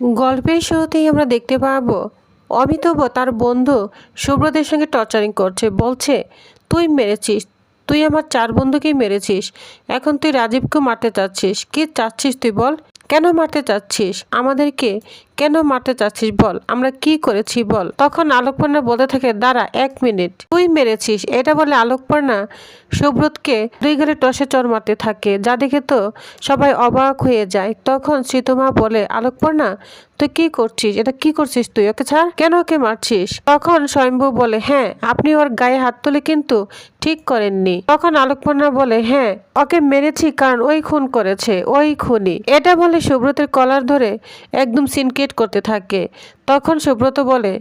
গল্পের শুরুতেই আমরা দেখতে পাবো, অমিতাভ তার বন্ধু সুব্রতের সঙ্গে টর্চারিং করছে, বলছে, তুই মেরেছিস, তুই আমার চার বন্ধুকেই মেরেছিস, এখন তুই রাজীবকে মারতে চাচ্ছিস, কে চাচ্ছিস তুই বল? কেন মারতে চাচ্ছিস? আমাদেরকে কেন মারতে চাচ্ছিস বল? আমরা কি করেছি বল? তখন আলোকপর্ণা বলতে থাকে, দাঁড়া, এক মিনিট। তুই মেরেছিস। এটা বলে আলোকপর্ণা সুব্রতকে দুই ঘরে টসে চর মারতে থাকে। যা দেখে তো সবাই অবাক হয়ে যায়। তখন সীতমা বলে, আলোকপর্ণা, তুই কি করছিস? এটা কি করছিস তুই? ওকে ছাড়। কেন ওকে মারছিস? তখন স্বয়ম্ভু বলে হ্যাঁ আপনি ওর গায়ে হাত তুলে কিন্তু ঠিক করেননি। তখন আলোকপর্ণা বলে হ্যাঁ ওকে মেরেছি কারণ ওই খুন করেছে, ওই খুনি। এটা বলে সুব্রতের কলার ধরে একদম সিনকেট করতে থাকে। তখন সুব্রত বলে,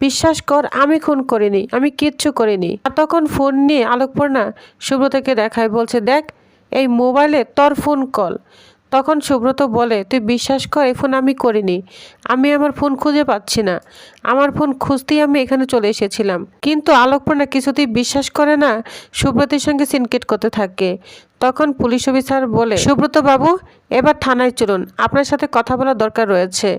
বিশ্বাস কর, আমি খুন করিনি, আমি কিচ্ছু করিনি। আর তখন ফোন নিয়ে আলোকপর্ণা সুব্রতকে দেখায়, বলছে, দেখ, এই মোবাইলে তোর ফোন কল। তখন সুব্রত বলে, তুই বিশ্বাস কর, এই ফোন আমি করিনি। আমি আমার ফোন খুঁজে পাচ্ছি না। আমার ফোন খুঁজতেই আমি এখানে চলে এসেছিলাম। কিন্তু আলোকপর্ণা কিছুতেই বিশ্বাস করে না সুব্রতের সঙ্গে সিনকেট করতে থাকে। তখন পুলিশ অফিসার বলে, সুব্রত বাবু, এবার থানায় চলুন। আপনার সাথে কথা বলার দরকার রয়েছে।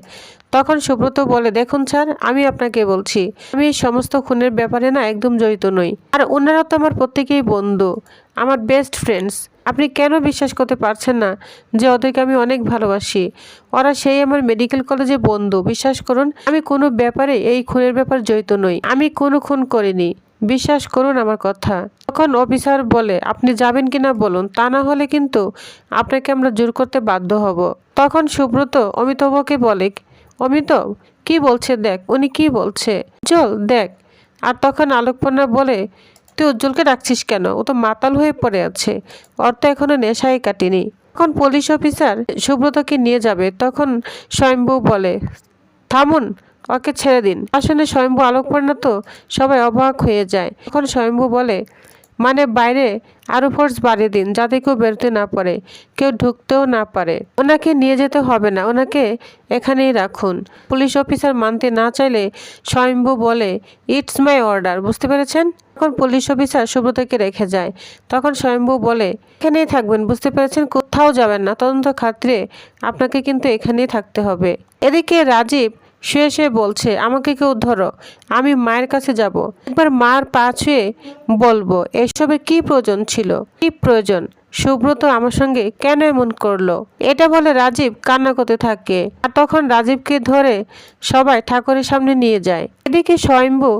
তখন সুব্রত বলে, দেখুন স্যার, আমি আপনাকে বলছি, আমি এই সমস্ত খুনের ব্যাপারে না একদম জড়িত নই। আর ওনারা তো আমার প্রত্যেকেই বন্ধু, আমার বেস্ট ফ্রেন্ডস আপনি কেন বিশ্বাস করতে পারছেন না যে ওদেরকে আমি অনেক ভালোবাসি? ওরা সেই আমার মেডিকেল কলেজে বন্ধু। বিশ্বাস করুন, আমি কোনো ব্যাপারে এই খুনের ব্যাপার জড়িত নই। আমি কোনো খুন করিনি। বিশ্বাস করুন আমার কথা। তখন অফিসার বলে, আপনি যাবেন কিনা বলুন? তা না হলে কিন্তু আপনাকে আমরা জোর করতে বাধ্য হব। তখন সুব্রত অমিতভকে বলে অমিতাভ কি বলছে দেখ? উনি কি বলছে? চল দেখ। আর তখন আলোকপর্ণা বলে, তুই উজ্জ্বলকে ডাকছিস কেন? ও তো মাতাল হয়ে পড়ে আছে। ওর তো এখনও নেশাই কাটেনি। তখন পুলিশ অফিসার সুব্রতকে নিয়ে যাবে। তখন স্বয়ম্ভু বলে, থামুন ওকে ছেড়ে দিন। আসলে স্বয়ম্ভু আলোকপর্ণা তো সবাই অবাক হয়ে যায়। তখন স্বয়ম্ভু বলে মানে বাইরে আরও ফোর্স বাড়িয়ে দিন যাতে কেউ বেরোতে না পারে, কেউ ঢুকতেও না পারে। ওনাকে নিয়ে যেতে হবে না, ওনাকে এখানেই রাখুন। পুলিশ অফিসার মানতে না চাইলে স্বয়ম্ভু বলে ইটস মাই অর্ডার বুঝতে পেরেছেন? তখন পুলিশ অফিসার সুব্রতকে রেখে যায়। তখন স্বয়ম্ভু বলে, এখানেই থাকবেন, বুঝতে পেরেছেন? কোথাও যাবেন না। তদন্ত খাতিরে আপনাকে কিন্তু এখানেই থাকতে হবে। এদিকে রাজীব শুয়ে শুয়ে বলছে, আমাকে কেউ ধরো, আমি মায়ের কাছে যাব। একবার মার পা ছুঁয়ে বলব এসবের কি প্রয়োজন ছিল? কি প্রয়োজন? সুব্রত আমার সঙ্গে কেন এমন করল? এটা বলে রাজীব কান্না করতে থাকে। আর তখন রাজীবকে ধরে সবাই ঠাকুরের সামনে নিয়ে যায়। এদিকে স্বয়ম্ভু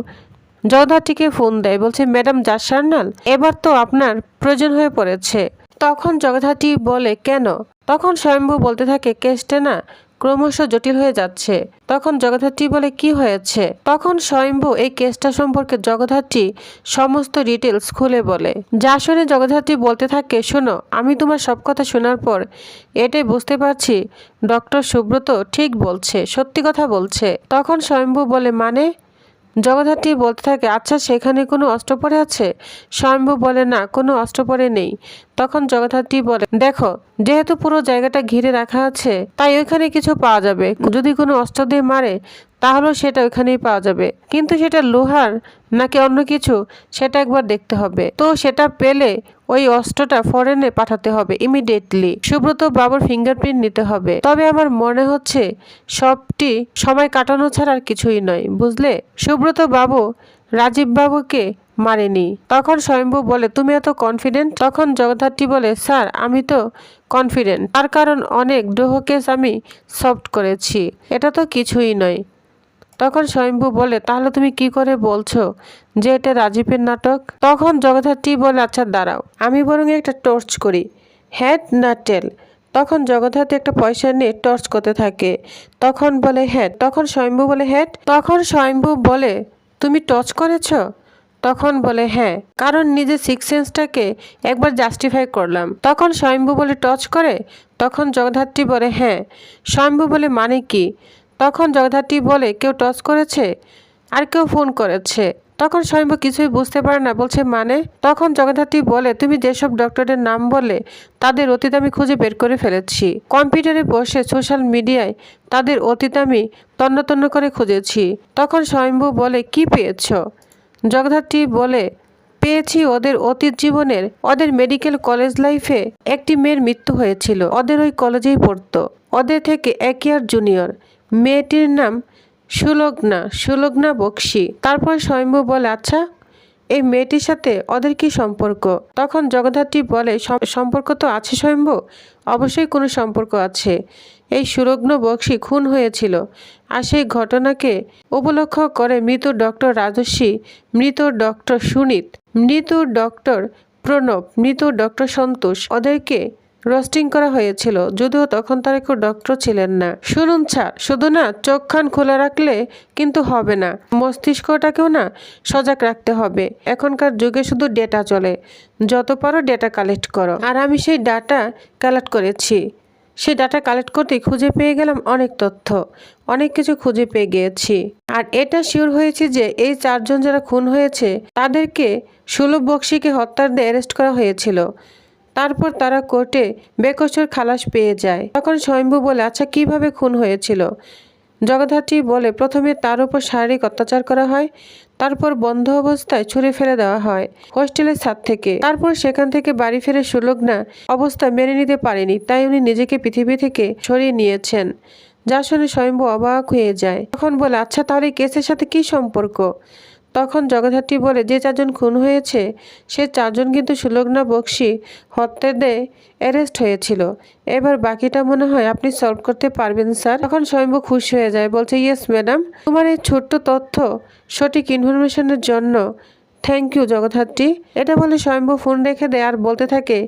জগদ্ধাত্রীকে ফোন দেয়, বলছে, ম্যাডাম জাসার্নাল এবার তো আপনার প্রয়োজন হয়ে পড়েছে। তখন জগদ্ধাত্রী বলে, কেন? তখন স্বয়ম্ভু বলতে থাকে কেসটা না ক্রমশ জটিল হয়ে যাচ্ছে। তখন জগদ্ধাত্রী বলে, কি হয়েছে? তখন স্বয়ম্ভু এই কেসটা সম্পর্কে জগদ্ধাত্রী সমস্ত ডিটেলস খুলে বলে, যা শুনে জগদ্ধাত্রী বলতে থাকে, শোনো, আমি তোমার সব কথা শোনার পর এটাই বুঝতে পারছি। ডক্টর সুব্রত ঠিক বলছে, সত্যি কথা বলছে। তখন স্বয়ম্ভু বলে মানে? জগদ্ধাত্রী বলতে থাকে আচ্ছা সেখানে কোনো অস্ত্র পড়ে আছে? স্বয়ম্ভু বলে, না, কোনো অস্ত্র পড়ে নেই। তখন জগদ্ধাত্রী বলে, দেখো, যেহেতু পুরো জায়গাটা ঘিরে রাখা আছে, তাই ওইখানে কিছু পাওয়া যাবে। যদি কোনো অস্ত্র দিয়ে মারে, তাহলেও সেটা ওইখানেই পাওয়া যাবে। কিন্তু সেটা লোহার নাকি অন্য কিছু, সেটা একবার দেখতে হবে। তো সেটা পেলে ওই অস্ত্রটা ফরেনে পাঠাতে হবে ইমিডিয়েটলি সুব্রত বাবুর ফিঙ্গারপ্রিন্ট নিতে হবে। তবে আমার মনে হচ্ছে সবটি সময় কাটানো ছাড়া আর কিছুই নয়, বুঝলে? সুব্রত বাবু রাজীব বাবুকে মারেনি। তখন স্বয়ম্ভু বলে, তুমি এত কনফিডেন্ট তখন জগদ্ধাত্রী বলে, স্যার, আমি তো কনফিডেন্ট তার কারণ অনেক ডোহ কেস আমি সফট করেছি। এটা তো কিছুই নয়। তখন স্বয়ম্ভু বলে, তাহলে তুমি কি করে বলছো যে এটা রাজীবের নাটক? তখন জগদ্ধাত্রী বলে আচ্ছা দাঁড়াও, আমি বরং একটা টর্চ করি, হেড না টেল? তখন জগদ্ধাত্রী একটা পয়সা নিয়ে টর্চ করতে থাকে, তখন বলে, হেড। তখন স্বয়ম্ভু বলে, হেড? তখন স্বয়ম্ভু বলে, তুমি টর্চ করেছ? তখন বলে হ্যাঁ কারণ নিজের সিক্স সেন্সটাকে একবার জাস্টিফাই করলাম। তখন স্বয়ম্ভু বলে টচ করে? তখন জগদ্ধাত্রী বলে হ্যাঁ। স্বয়ম্ভু বলে মানে কি? তখন জগদ্ধাত্রী বলে, কেউ টচ করেছে আর কেউ ফোন করেছে? তখন স্বয়ম্ভু কিছুই বুঝতে পারে না, বলছে মানে? তখন জগদ্ধাত্রী বলে, তুমি যেসব ডক্টরের নাম বলে তাদের অতীত আমি খুঁজে বের করে ফেলেছি। কম্পিউটারে বসে সোশ্যাল মিডিয়ায় তাদের অতীত আমি তন্ন তন্ন করে খুঁজেছি। তখন স্বয়ম্ভু বলে, কি পেয়েছ? জগদ্ধাত্রী বলে, পেয়েছি ওদের অতীত জীবনের, ওদের মেডিকেল কলেজ লাইফে একটি মেয়ের মৃত্যু হয়েছিল। ওদের ওই কলেজেই পড়তো। ওদের থেকে এক ইয়ার জুনিয়র। মেয়েটির নাম সুলগ্না সুলগ্না বক্সি। তারপর স্বয়ম্ভু বলে আচ্ছা এই মেয়েটির সাথে ওদের কি সম্পর্ক? তখন জগদ্ধাত্রী বলে সম্পর্ক তো আছে স্বয়ম্ভু, অবশ্যই কোনো সম্পর্ক আছে। এই সুরগ্ন বক্সি খুন হয়েছিল আর সেই ঘটনাকে উপলক্ষ করে মৃত ডক্টর রাজস্বী মৃত ডক্টর সুনীত, মৃত ডক্টর প্রণব, মৃত ডক্টর সন্তোষ। ওদেরকে রোস্টিং করা হয়েছিল, যদিও তখন তার কেউ ডক্টর ছিলেন না। শুনুন স্যার, শুধু না, চোখ খান খোলা রাখলে কিন্তু হবে না, মস্তিষ্কটাকেও না সজাগ রাখতে হবে। এখনকার যুগে শুধু ডেটা চলে, যত পারো ডেটা কালেক্ট করো। আর আমি সেই ডাটা কালেক্ট করেছি। সেই ডাটা কালেক্ট করতে খুঁজে পেয়ে গেলাম অনেক তথ্য, অনেক কিছু খুঁজে পেয়ে গিয়েছি। আর এটা শিওর হয়েছে যে এই চারজন যারা খুন হয়েছে, তাদেরকে সুলভ বক্সিকে হত্যার দিয়ে অ্যারেস্ট করা হয়েছিল। তারপর তারা কোর্টে বেকসুর খালাস পেয়ে যায়। তখন স্বয়ম্ভু বলে আচ্ছা কীভাবে খুন হয়েছিল? জগদ্ধাত্রী বলে, প্রথমে তার উপর শারীরিক অত্যাচার করা হয়, তারপর বন্ধ অবস্থায় ছুঁড়ে ফেলে দেওয়া হয় হোস্টেলের ছাদ থেকে। তারপর সেখান থেকে বাড়ি ফিরে সুলগ্না অবস্থা মেনে নিতে পারেনি, তাই উনি নিজেকে পৃথিবী থেকে সরিয়ে নিয়েছেন। যা শুনে স্বয়ম্ভু অবাক হয়ে যায়। তখন বলে আচ্ছা তাহলে কেসের সাথে কি সম্পর্ক? তখন জগদ্ধাত্রী বলে, যে চারজন খুন হয়েছে, সে চারজন কিন্তু সুলগ্না বক্সি হত্যা দেয় অ্যারেস্ট হয়েছিল। এবার বাকিটা মনে হয় আপনি সলভ করতে পারবেন, স্যার। তখন স্বয়ম্ভু খুশি হয়ে যায়, বলছে ইয়েস ম্যাডাম তোমার এই ছোট্ট তথ্য, সঠিক ইনফরমেশনের জন্য থ্যাংক ইউ জগদ্ধাত্রী। এটা বলে স্বয়ম্ভু ফোন রেখে দেয় আর বলতে থাকে,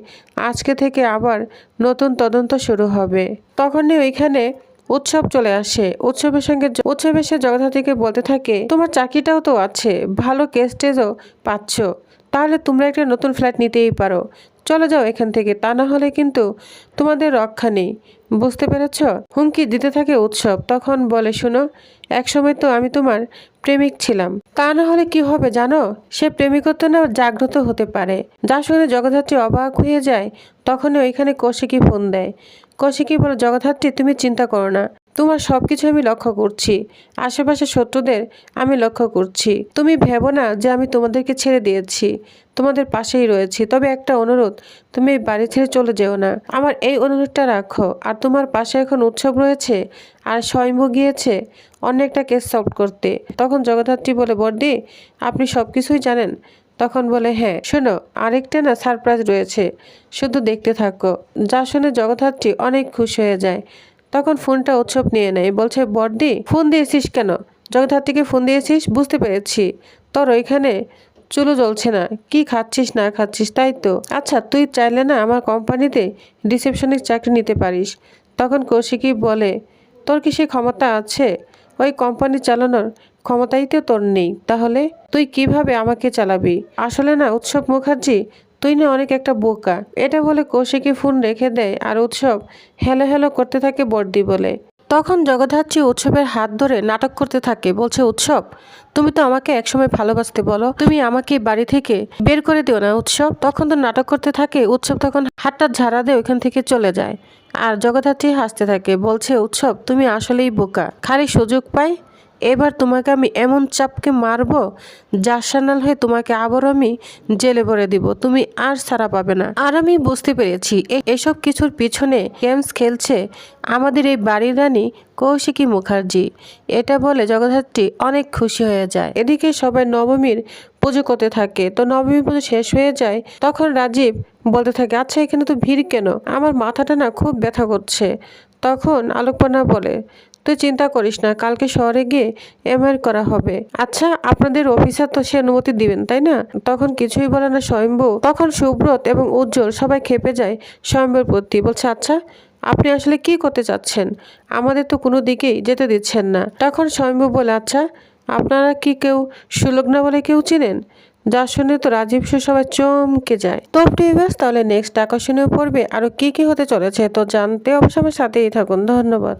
আজকে থেকে আবার নতুন তদন্ত শুরু হবে। তখনই ওইখানে উৎসব চলে আসে। উৎসবের সঙ্গে উৎসবের সে জগদ্ধাত্রীকে বলতে থাকে, তোমার চাকরিটাও তো আছে, ভালো কেস্টেজও পাচ্ছ। তাহলে তোমরা একটা নতুন ফ্ল্যাট নিতেই পারো। চলে যাও এখান থেকে, তা না হলে কিন্তু তোমাদের রক্ষা নেই। বুঝতে পেরেছ? হুমকি দিতে থাকে উৎসব। তখন বলে, শুনো, একসময় তো আমি তোমার প্রেমিক ছিলাম। তা না হলে কি হবে জানো? সে প্রেমিকত্ব না জাগ্রত হতে পারে। যা শুনে জগদ্ধাত্রী অবাক হয়ে যায়, তখনই ওইখানে কৌশিকী ফোন দেয়। কৌশিকী বলে, জগদ্ধাত্রী, তুমি চিন্তা করো না। তোমার সব কিছু আমি লক্ষ্য করছি। আশেপাশে শত্রুদের আমি লক্ষ্য করছি। তুমি ভেবো না যে আমি তোমাদেরকে ছেড়ে দিয়েছি। তোমাদের পাশেই রয়েছি। তবে একটা অনুরোধ, তুমি বাড়ি ছেড়ে চলে যেও না। আমার এই অনুরোধটা রাখো। আর তোমার পাশে এখন উৎসব রয়েছে আর স্বয়ম্ভু গিয়েছে অন্য একটা কেস সলভ করতে। তখন জগদ্ধাত্রী বলে, বর্দি, আপনি সব কিছুই জানেন। তখন বলে হ্যাঁ শোনো, আরেকটা না সারপ্রাইজ রয়েছে। শুধু দেখতে থাকো। যা শুনে জগদ্ধাত্রী অনেক খুশি হয়ে যায়। তখন ফোনটা উৎসব নিয়ে নেয়। বলছে বর্দি ফোন দিয়েছিস কেন? জগদ্ধাত্রীকে ফোন দিয়েছিস? বুঝতে পেরেছি। তোর ওইখানে চুলো জ্বলছে না। কি খাচ্ছিস, না খাচ্ছিস, তাই তো। আচ্ছা তুই চাইলে না আমার কোম্পানিতে রিসেপশনের চাকরি নিতে পারিস। তখন কৌশিকী বলে, তোর কি সে ক্ষমতা আছে? ওই কোম্পানি চালানোর ক্ষমতাই তো তোর নেই, তাহলে? তুই কীভাবে আমাকে চালাবি? আসলে না, উৎসব মুখার্জি, তুই না অনেক একটা বোকা। এটা বলে কৌশিকী ফোন রেখে দেয় আর উৎসব হেলো হেলো করতে থাকে বর্দি বলে। তখন জগদ্ধাত্রী উৎসবের হাত ধরে নাটক করতে থাকে, বলছে, উৎসব, তুমি তো আমাকে একসময় ভালোবাসতে বলো। তুমি আমাকে বাড়ি থেকে বের করে দিও না, উৎসব? তখন তো নাটক করতে থাকে, উৎসব তখন হাতটা ঝাড়া দিয়ে ওইখান থেকে চলে যায়। আর জগদ্ধাত্রী হাসতে থাকে, বলছে, উৎসব, তুমি আসলেই বোকা। খালি সুযোগ পাই এবার তোমাকে আমি এমন চাপকে মারবো যার সানাল হয়ে তোমাকে আবারও আমি জেলে ভরে দিব। তুমি আর সারা পাবে না। আর আমি বুঝতে পেরেছি এসব কিছুর পিছনে গেমস খেলছে আমাদের এই বাড়ির রানী কৌশিকী মুখার্জি। এটা বলে জগদ্ধাত্রী অনেক খুশি হয়ে যায়। এদিকে সবাই নবমীর পুজো করতে থাকে। তো নবমী পুজো শেষ হয়ে যায়, তখন রাজীব বলতে থাকে আচ্ছা এখানে তো ভিড় কেন? আমার মাথাটা না খুব ব্যথা করছে। তখন আলোকপনা বলে তুই চিন্তা করিস না, কালকে শহরে গিয়ে এমআর করা হবে। আচ্ছা আপনাদের অফিসার তো সে অনুমতি দিবেন, তাই না? তখন কিছুই বলে না স্বয়ম্ভু। তখন সুব্রত এবং উজ্জ্বল সবাই খেপে যায় স্বয়ম্ভুর প্রতি। বলছে আচ্ছা আপনি আসলে কি করতে চাচ্ছেন? আমাদের তো কোনো দিকেই যেতে দিচ্ছেন না। তখন স্বয়ম্ভু বলে আচ্ছা আপনারা কি কেউ সুলগ্না বলে কেউ চিনেন? যা শুনে তো রাজীব সে সবাই চমকে যায়। তো প্রিভিয়াস তাহলে নেক্সট আকর্ষণীয় পড়বে আরও কি কি হতে চলেছে, তো জানতে অবশ্য আমার সাথেই থাকুন। ধন্যবাদ।